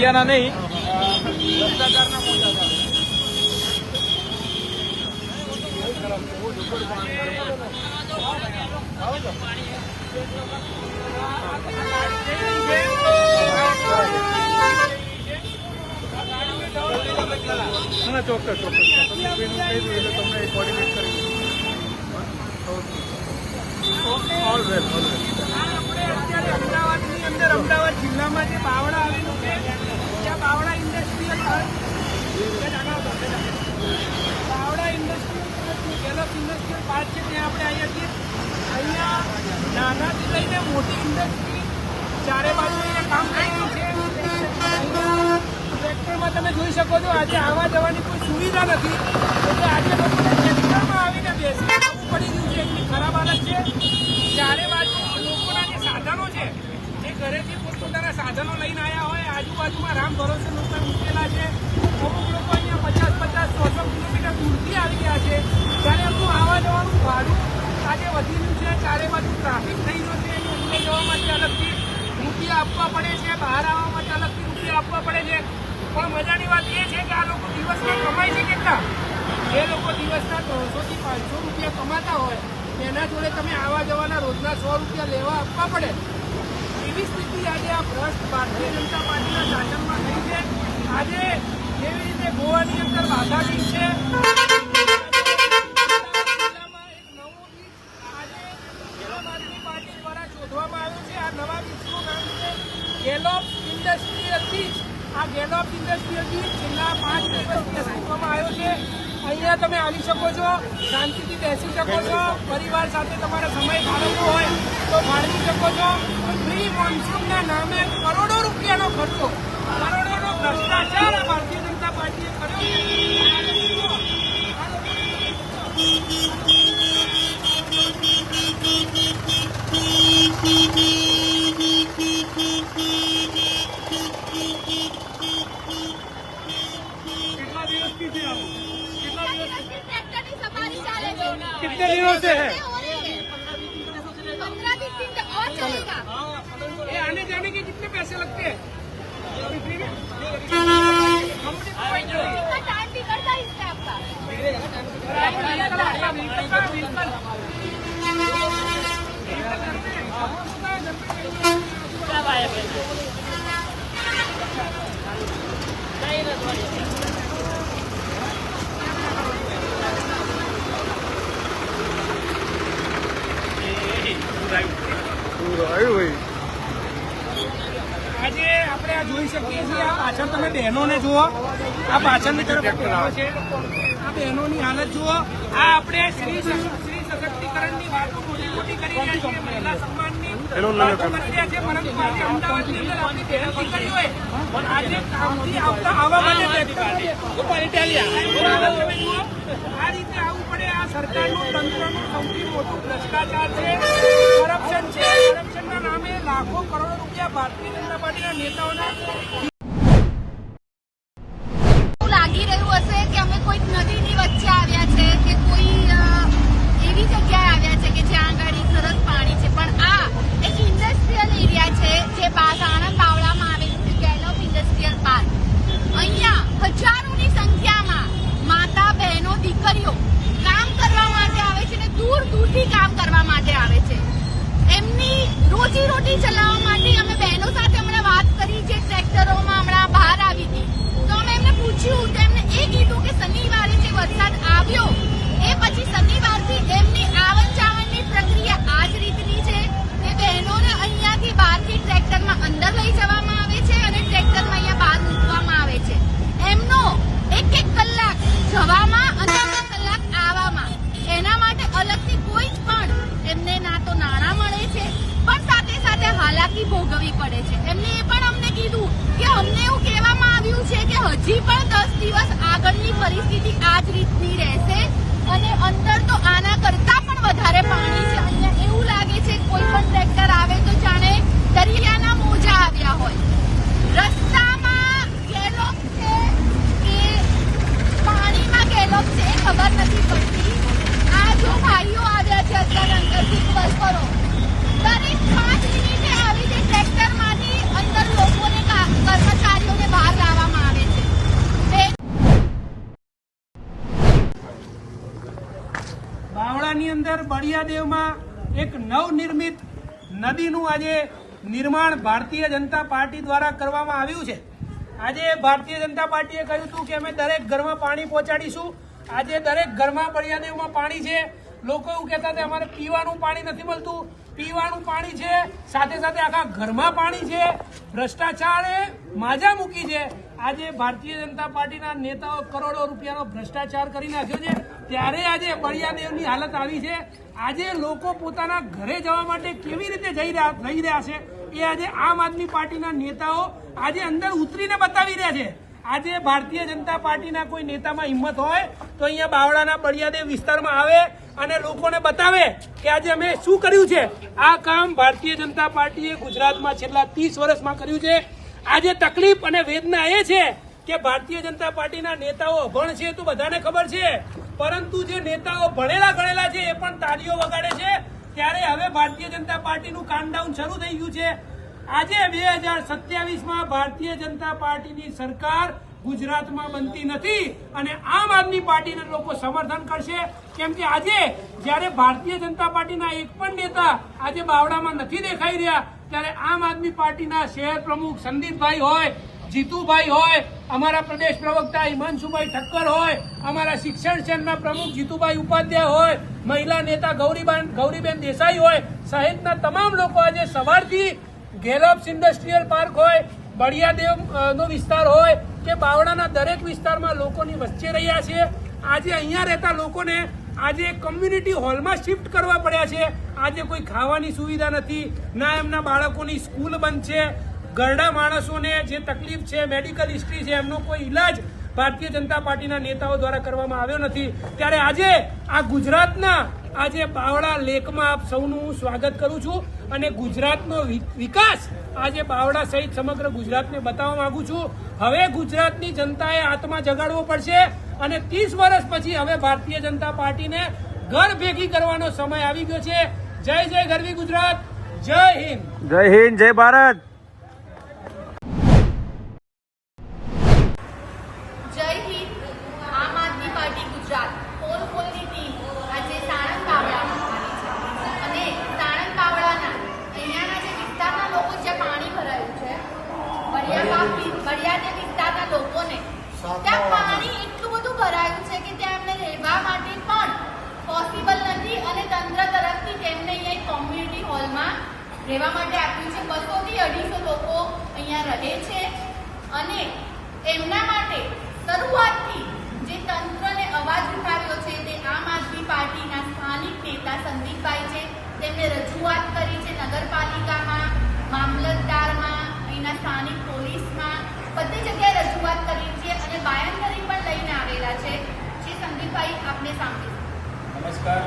બતાવો નહીં. ભ્રષ્ટાચારના મોટા ના ચોક્કસ ચોક્કસ. કહી દઉં એટલે તમને કોર્ડિનેટ કરી ઓલ વેલ ઓલ વેલ આપણે અત્યારે અમદાવાદની અંદર અમદાવાદ જિલ્લામાં જે બાવળા આવેલું છે બાવળા ઇન્ડસ્ટ્રીયલ બાવડા ઇન્ડસ્ટ્રીયલ ગેલફ ઇન્ડસ્ટ્રીયલ પાર્ક છે, ત્યાં આપણે આવ્યા છીએ. અહીંયા નાનાથી લઈને મોટી ઇન્ડસ્ટ્રી ચારે બાજુ અહીંયા કામ કરી છે. ટ્રેક્ટરમાં તમે જોઈ શકો છો, આજે આવવા જવાની કોઈ સુવિધા નથી. એટલે આજે લોકોને ટ્રેક્ટરમાં આવીને બેસી પડી રહ્યું છે, એટલી ખરાબ હાલત છે. ચારે બાજુ લોકોના જે સાધનો છે જે ઘરેથી પોતપોતાના સાધનો લઈને આવ્યા હોય, આજુબાજુમાં રામ ભરોસે લોકો મૂકેલા છે. અમુક લોકો અહીંયા પચાસ પચાસ, સો સો કિલોમીટર દૂરથી આવી ગયા છે. ત્યારે એમનું આવવા જવાનું ભાડું આજે વધી રહ્યું છે. ચારે બાજુ ટ્રાફિક થઈ ગયો છે. અંદર જવા માટે અલગથી રૂપિયા આપવા પડે છે. બહાર આવવા માટે અલગથી રૂપિયા આપવા પડે છે. પણ મજાની વાત એ છે કે આ લોકો દિવસમાં કમાય છે કેટલા? જે લોકો દિવસના ત્રણસોથી પાંચસો રૂપિયા કમાતા હોય એના જોડે તમે આવવા જવાના રોજના સો રૂપિયા લેવા આપવા પડે. એવી સ્થિતિ આજે આ ભ્રષ્ટ ભારતીય જનતા પાર્ટીના શાસનમાં થઈ છે. આજે જેવી રીતે ગોવાની અંદર વાઘાડી છે? ગેલોપ ઇન્ડસ્ટ્રીયલ બીચ આ ગેલોપ ઇન્ડસ્ટ્રીયલ બીચ છેલ્લા પાંચ દિવસથી અસ્તિત્વમાં આવ્યો છે. અહીંયા તમે આવી શકો છો, શાંતિથી બેસી શકો છો, પરિવાર સાથે તમારે સમય ફાળવવો હોય તો ફાળવી શકો છો. ફ્રી મોન્સૂનના નામે કરોડો રૂપિયાનો ખર્ચો, કરોડોનો ભ્રષ્ટાચાર ભારતીય જનતા પાર્ટીએ કર્યો. છે આ લોકો- कितने दिनों से है? आने जाने के कितने पैसे लगते हैं? अभी બહેનોને જુઓ આ પાછળની તરફ છે. આ બહેનોની હાલત જુઓ. આ આપણે શ્રી શ્રી સશક્તિકરણની વાતો મોટી મોટી કરી રહ્યા છીએ. મહિલા સન્માનની વાતો કરી રહ્યા છીએ. પરંતુ આજે અમદાવાદની અંદર આપણી બહેનો દીકરી હોય? પણ આજે કામથી આવતા આવવા માટે આ રીતે આવવું પડે. આ સરકારનું તંત્રનું સૌથી મોટું ભ્રષ્ટાચાર છે. કરપ્શન છે. કરપ્શનના નામે લાખો કરોડો રૂપિયા ભારતીય જનતા પાર્ટીના નેતાઓના એવું લાગી રહ્યું હશે કે અમે કોઈક નદીની વચ્ચે આવ્યા છે કે કોઈ અ, એવી જગ્યાએ આવ્યા છે કે જ્યાં આગળ સરસ પાણી છે પણ આ એક ઇન્ડસ્ટ્રીયલ એરિયા છે જે બાગ આણંદ બાવળામાં આવેલું છે ગેલોપ ઇન્ડસ્ટ્રીયલ પાર્ક અહીંયા હજારોની સંખ્યામાં માતા બહેનો, દીકરીઓ કામ કરવા માટે આવે છે ને દૂર દૂરથી કામ કરવા માટે આવે છે. એમની રોજી રોટી ચલાવવા માટે અમે બહેનો સાથે હમણાં વાત કરી જે ટ્રેક્ટરોમાં હમણાં બહાર આવી હતી. તો અમે એમને પૂછ્યું, તો એમને એ કીધું કે શનિવારે જે વરસાદ આવ્યો, એ પછી શનિવારથી એમની આવન જાવનની પ્રક્રિયા આ જ રીતની છે. કે બહેનોને અહીંયાથી બહારથી ટ્રેક્ટરમાં અંદર લઈ જવામાં આવે છે અને ટ્રેક્ટરમાં અહીંયા બહાર મૂકવામાં આવે છે એમનો એક એક કલાક જવામાં અને અડધો કલાક આવવામાં એના માટે અલગથી કોઈ જ પણ એમને ના તો નાણાં મળે છે પણ સાથે સાથે હાલાકી ભોગવવી પડે છે એમને એ પણ અમને કીધું કે અમને એવું કહેવામાં આવ્યું છે કે હજી પણ દસ દિવસ આગળની પરિસ્થિતિ આ જ રીતની રહેશે અને અંદર તો આના બાવળાની અંદર બળિયાદેવમાં એક નવનિર્મિત નદીનું આજે નિર્માણ ભારતીય જનતા પાર્ટી દ્વારા કરવામાં આવ્યું છે. આજે ભારતીય જનતા પાર્ટીએ કહ્યું હતું કે અમે દરેક ઘરમાં પાણી પહોંચાડીશું. આજે દરેક ઘરમાં બળિયાદેવમાં પાણી છે. લોકો એવું કહેતા હતા, અમારે પીવાનું પાણી નથી મળતું. પીવાનું પાણી છે. સાથે સાથે આખા ઘરમાં પાણી છે. ભ્રષ્ટાચારે માજા મૂકી છે. આજે ભારતીય જનતા પાર્ટીના નેતાઓ કરોડો રૂપિયાનો ભ્રષ્ટાચાર કરી નાખ્યો છે. ત્યારે આજે બળિયાદેવની હાલત આવી છે. આજે લોકો પોતાના ઘરે જવા માટે કેવી રીતે જઈ રહ્યા જઈ રહ્યા છે? એ આજે આમ આદમી પાર્ટીના નેતાઓ આજે અંદર ઉતરીને બતાવી રહ્યા છે. આજે ભારતીય જનતા પાર્ટીના કોઈ નેતામાં હિંમત હોય તો અહીંયા બાવળાના બળિયાદેવ વિસ્તારમાં આવે અને લોકોને બતાવે કે આજે અમે શું કર્યું છે. આ કામ ભારતીય જનતા પાર્ટીએ ગુજરાતમાં છેલ્લા ત્રીસ વર્ષમાં કર્યું છે. આજે તકલીફ અને વેદના એ છે કે ભારતીય જનતા પાર્ટીના નેતાઓ અભણ છે તો બધાને ખબર છે. પરંતુ જે નેતાઓ ભણેલા ગણેલા છે એ પણ તાળીઓ વગાડે છે. ત્યારે હવે ભારતીય જનતા પાર્ટીનું કામડાઉન શરૂ થઈ ગયું છે. આજે બે હજાર સત્યાવીસમાં ભારતીય જનતા પાર્ટીની સરકાર ગુજરાતમાં બનતી નથી અને આમ આદમી પાર્ટીને લોકો સમર્થન કરશે. કેમ કે આજે જ્યારે ભારતીય જનતા પાર્ટીના એક પણ નેતા આજે બાવડામાં નથી દેખાઈ રહ્યા ત્યારે આમ આદમી પાર્ટીના શહેર પ્રમુખ સંદીપભાઈ હોય, જીતુભાઈ હોય, અમારા પ્રદેશ પ્રવક્તા હિમાંશુભાઈ ઠક્કર હોય, અમારા શિક્ષણ સેલના પ્રમુખ જીતુભાઈ ઉપાધ્યાય હોય, મહિલા નેતા ગૌરીબેન ગૌરીબેન દેસાઈ હોય, સહિતના તમામ લોકો આજે સવારથી ગેલોપ્સ ઇન્ડસ્ટ્રીયલ પાર્ક હોય બળિયાદેવ નો વિસ્તાર હોય કે બાવળાના દરેક વિસ્તારમાં લોકોની વચ્ચે રહ્યા છે. આજે અહીંયા રહેતા લોકોને આજે કમ્યુનિટી હોલમાં શિફ્ટ કરવા પડ્યા છે. આજે કોઈ ખાવાની સુવિધા નથી, ના એમના બાળકોની સ્કૂલ બંધ છે. ગરડા માણસોને જે તકલીફ છે, મેડિકલ હિસ્ટ્રી છે, એમનો કોઈ ઈલાજ ભારતીય જનતા પાર્ટીના નેતાઓ દ્વારા કરવામાં આવ્યો નથી. ત્યારે આજે આ ગુજરાતના, આજે બાવળા લેકમાં આપ સૌનું હું સ્વાગત કરું છું અને ગુજરાતનો વિકાસ આજે બાવળા સહિત સમગ્ર ગુજરાતને બતાવવા માંગુ છું. હવે ગુજરાતની જનતાએ આત્મા જગાડવો પડશે અને ત્રીસ વર્ષ પછી હવે ભારતીય જનતા પાર્ટીને ઘર ભેગી કરવાનો સમય આવી ગયો છે. જય જય ગરવી ગુજરાત જય હિન્દ. જય હિન્દ જય ભારત જય હિન્દ આમ આદમી પાર્ટી ગુજરાત પોલ પોલની ટીમ આજે સાણંદ બાવળામાં આવી છે અને સાણંદ બાવળાના અહીંયાના જે વિસ્તારના લોકો જ્યાં પાણી ભરાયું છે બળિયાબાગ વિ- બળિયાદે વિસ્તારના લોકોને ત્યાં પાણી એટલું બધું ભરાયું છે કે ત્યાં એમને રહેવા માટે પણ પોસિબલ નથી અને તંત્ર તરફથી તેમને અહીંયા કોમ્યુનિટી હોલમાં રહેવા માટે આપ્યું છે. બસોથી અઢીસો લોકો અહીંયા રહે છે અને એમના માટે શરૂઆતથી જે તંત્રને અવાજ ઉઠાવ્યો છે તે આમ આદમી પાર્ટીના સ્થાનિક નેતા સંદીપભાઈ છે. તેમણે રજૂઆત કરી છે નગરપાલિકામાં, મામલતદારમાં, અહીંના સ્થાનિક પોલીસમાં. બધી જગ્યાએ રજૂઆત કરી છે અને બાયંદરી પણ લઈને આવેલા છે. જે સંદીપભાઈ આપને સાંભળ્યું નમસ્કાર.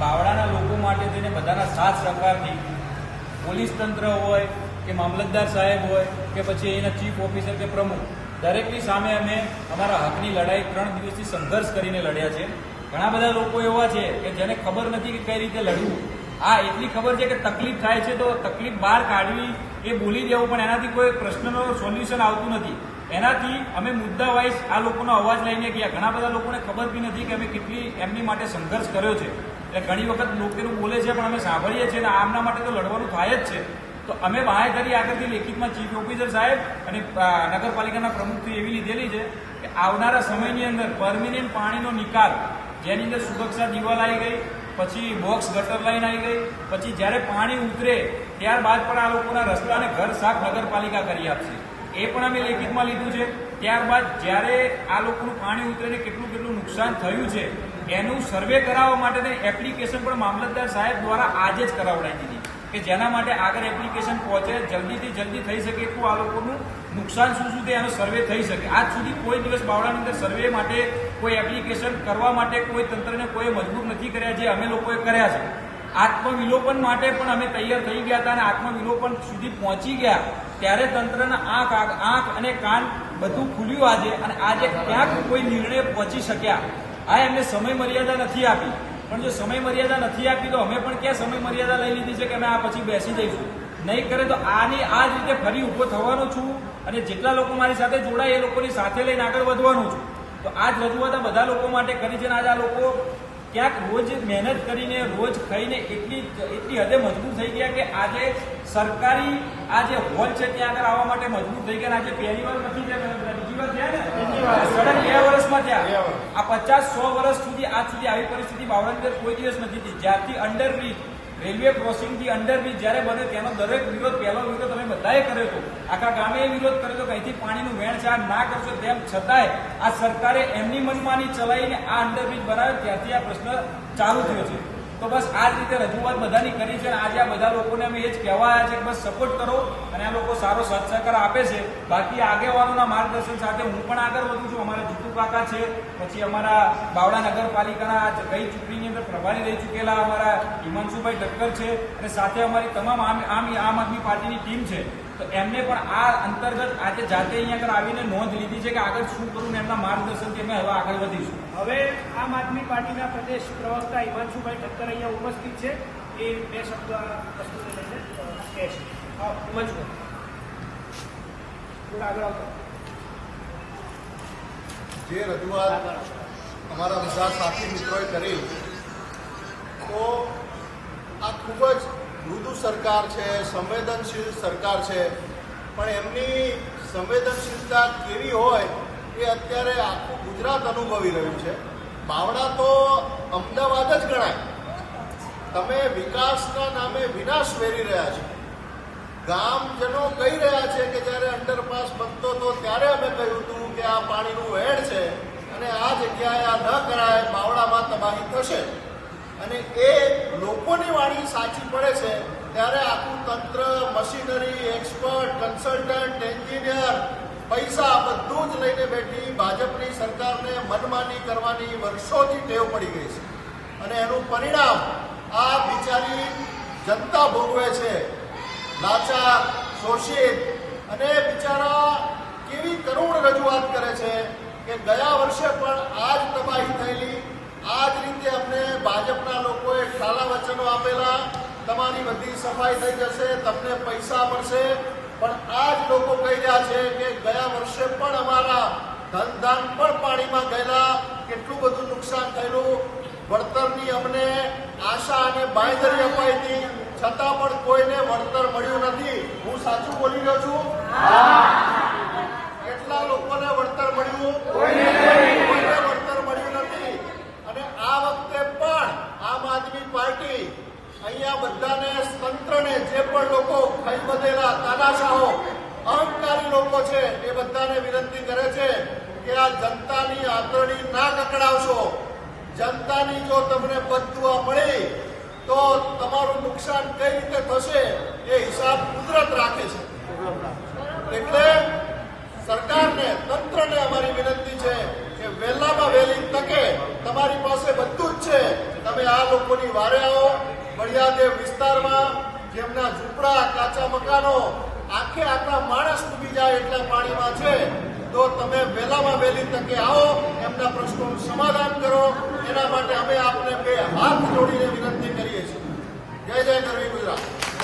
બાવળાના લોકો માટે તેને બધાના સાથ સહકારથી પોલીસ તંત્ર હોય કે મામલતદાર સાહેબ હોય કે પછી એના ચીફ ઓફિસર કે પ્રમુખ, દરેકની સામે અમે અમારા હકની લડાઈ ત્રણ દિવસથી સંઘર્ષ કરીને લડ્યા છે. ઘણા બધા લોકો એવા છે કે જેને ખબર નથી કે કઈ રીતે લડવું. આ એટલી ખબર છે કે તકલીફ થાય છે તો તકલીફ બહાર કાઢવી એ બોલી દેવું પણ એનાથી કોઈ પ્રશ્નનો સોલ્યુશન આવતું નથી. એનાથી અમે મુદ્દા વાઇઝ આ લોકોનો અવાજ લઈને ગયા. ઘણા બધા લોકોને ખબર બી નથી કે અમે કેટલી એમની માટે સંઘર્ષ કર્યો છે. એટલે ઘણી વખત લોકોનું બોલે છે, પણ અમે સાંભળીએ છીએ અને આમના માટે તો લડવાનું થાય જ છે. તો અમે બાહેધરી આગળથી લેખિતમાં ચીફ ઓફિસર સાહેબ અને નગરપાલિકાના પ્રમુખથી એવી લીધેલી છે કે આવનારા સમયની અંદર પરમિનેન્ટ પાણીનો નિકાલ, જેની અંદર સુરક્ષા દિવાલ આવી ગઈ, પછી બોક્સ ગટર લાઈન આવી ગઈ, પછી જ્યારે પાણી ઉતરે, ત્યારબાદ પણ આ લોકોના રસ્તા અને ઘર સાફ નગરપાલિકા કરી આપશે. એ પણ અમે લેખિતમાં લીધું છે. ત્યારબાદ જ્યારે આ લોકોનું પાણી ઉતરીને કેટલું કેટલું નુકસાન થયું છે, એનું સર્વે કરાવવા માટેની એપ્લિકેશન પણ મામલતદાર સાહેબ દ્વારા આજે જ કરાવડાવી દીધી કે જેના માટે આગળ એપ્લિકેશન પહોંચે, જલ્દીથી જલ્દી થઈ શકે એટલું આ લોકોનું નુકસાન શું તે આનો સર્વે થઈ શકે. આજ સુધી કોઈ દિવસ બાવળાની અંદર સર્વે માટે કોઈ એપ્લિકેશન કરવા માટે કોઈ તંત્રને કોઈ મજબૂર નથી કર્યા જે અમે લોકોએ કર્યા છે. આત્મવિલોપન માટે પણ અમે તૈયાર થઈ ગયા હતા અને આત્મવિલોપન સુધી પહોંચી ગયા. ત્યારે તંત્રના આંખ આંખ અને કાન બધું ખુલ્યું આજે અને આજે ક્યાંક કોઈ નિર્ણય પહોંચી શક્યા. આ એમને સમય મર્યાદા નથી આપી. પણ જો સમય મર્યાદા નથી આપી તો અમે પણ ક્યાં સમય મર્યાદા લઈ લીધી છે કે અમે આ પછી બેસી જઈશું? નહીં કરે તો આની આ જ રીતે ફરી ઊભો થવાનો છું અને જેટલા લોકો મારી સાથે જોડાય એ લોકોની સાથે લઈને આગળ વધવાનું છું. તો આ જ રજૂઆત બધા લોકો માટે કરી છે અને આજે આ લોકો ક્યાંક રોજ મહેનત કરીને રોજ ખાઈને એટલી એટલી હદે મજબૂર થઈ ગયા કે આજે સરકારી આ જે હોલ છે ત્યાં આગળ આવવા માટે મજબૂર થઈ ગયા આજે પહેલી વાર નથી બીજી વાર થયા ને? સડન બે વર્ષમાં થયા. આ પચાસ સો વર્ષ સુધી આજ સુધી આવી પરિસ્થિતિ બાવળાની કોઈ દિવસ નથી થઈ જ્યારથી અંડરબ્રિજ રેલવે ક્રોસિંગથી અંદર અંડરબ્રિજ જ્યારે બને તેનો દરેક વિરોધ પહેલો વિરોધ તમે બધાએ કર્યો હતો. આખા ગામે વિરોધ કર્યો હતો કે અહીંથી પાણીનું વેણચાર ના કરશો તેમ છતાંય આ સરકારે એમની મનમાની ચલાવીને આ અંડરબ્રિજ બનાવ્યો. ત્યારથી આ પ્રશ્ન ચાલુ થયો છે. તો બસ આ જ રીતે રજૂઆત બધાની કરી છે અને આજે આ બધા લોકોને અમે એ જ કહેવા આવ્યા છે કે બસ સપોર્ટ કરો અને આ લોકો સારો સાથ સહકાર આપે છે. બાકી આગેવાનોના માર્ગદર્શન સાથે હું પણ આગળ વધું છું. અમારા જીતુ કાકા છે, પછી અમારા બાવળા નગરપાલિકાના કઈ ચૂંટણીની અંદર પ્રભારી રહી ચૂકેલા અમારા હિમાંશુભાઈ ઠક્કર છે અને સાથે અમારી તમામ આમ આમ આદમી પાર્ટીની ટીમ છે. તો એમને પણ આ અંતર્ગત આજે જાતે અહીંયા આગળ આવીને નોંધ લીધી છે કે આગળ શું કરવું ને એમના માર્ગદર્શનથી અમે હવે આગળ વધીશું. હવે આમ આદમી પાર્ટીના પ્રદેશ પ્રવક્તા હિમાંશુભાઈ ઠક્કર અહીંયા ઉપસ્થિત છે. એ બે શબ્દ આ વસ્તુને લઈને કહેશે હિમાંશુભાઈ. થોડા આગળ આવતા. જે રજૂઆત અમારા બધા સાથી મિત્રોએ કરી તો આ ખૂબ જ મૃદુ સરકાર છે, સંવેદનશીલ સરકાર છે, પણ એમની સંવેદનશીલતા કેવી હોય એ અત્યારે આખું ગુજરાત અનુભવી રહ્યું છે. બાવડા તો અમદાવાદ જ ગણાય. તમે વિકાસના નામે વિનાશ વેરી રહ્યા છો. ગામજનો કહી રહ્યા છે કે જ્યારે અંડરપાસ બનતો હતો ત્યારે અમે કહ્યું હતું કે આ પાણીનું વેડ છે અને આ જગ્યાએ આ ન કરાય, બાવળામાં તબાહી થશે. અને એ લોકોની વાણી સાચી પડે છે, ત્યારે આખું તંત્ર, મશીનરી એક્સપર્ટ કન્સલ્ટન્ટ એન્જિનિયર પૈસા બધું જ લઈને બેઠી ભાજપની સરકારને મનમાની કરવાની વર્ષોથી ટેવ પડી ગઈ છે. અને એનું પરિણામ આ બિચારી જનતા ભોગવે છે. લાચાર, શોષિત અને બિચારા કેવી કરુણ રજૂઆત કરે છે કે ગયા વર્ષે પણ આ જ તબાહી થયેલી આ જ રીતે અમને ભાજપના લોકોએ ખાલા વચનો આપેલા. તમારી બધી સફાઈ થઈ જશે તમને પૈસા મળશે. પણ આ જ લોકો કહી રહ્યા છે કે ગયા વર્ષે પણ અમારા ધન ધાન પણ પાણીમાં ગયેલા. કેટલું બધું નુકસાન થયેલું. વળતરની અમને આશા અને બાંયધરી અપાઈ હતી. છતાં પણ કોઈને વળતર મળ્યું નથી. હું સાચું બોલી રહ્યો છું? કેટલા લોકોને વળતર મળ્યું કોઈને વળતર મળ્યું નથી અને આ વખતે પણ આમ આદમી પાર્ટી અહીંયા બધાને તંત્રને જે પણ લોકો ખાઈ બધેલા તાનાશાહો, અહંકારી લોકો છે, એ બધાને વિનંતી કરે છે કે આ જનતાની આંતરણી ના કકડાવશો. જનતાની જો તમને બદુઆ મળી, તો તમારું નુકસાન કઈ રીતે થશે એ હિસાબ કુદરત રાખે છે. એટલે સરકારને, તંત્રને અમારી વિનંતી છે કે વહેલામાં વહેલી તકે તમારી પાસે બધું જ છે. તમે આ લોકોની વારે આવો બળિયાદેવ વિસ્તારમાં જેમના ઝૂંપડા, કાચા મકાનો આખે આખા માણસ ડૂબી જાય એટલા પાણીમાં છે, તો તમે વહેલામાં વહેલી તકે આવો, એમના પ્રશ્નોનું સમાધાન કરો. એના માટે અમે આપને બે હાથ જોડીને વિનંતી કરીએ છીએ. જય જય કરવી ગુજરાત.